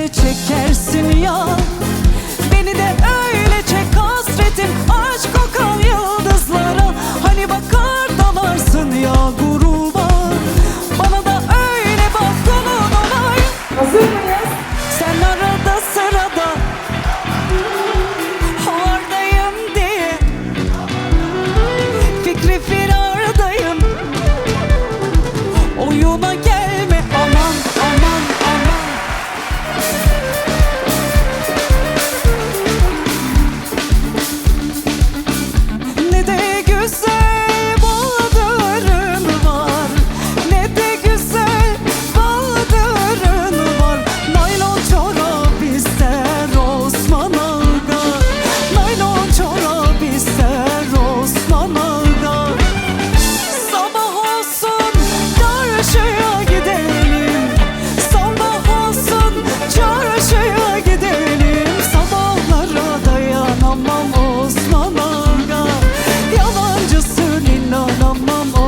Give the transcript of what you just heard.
de çekersin ya. Beni de öyle çek hasretim Aşk kokan yıldızlara. Hani bakar mama.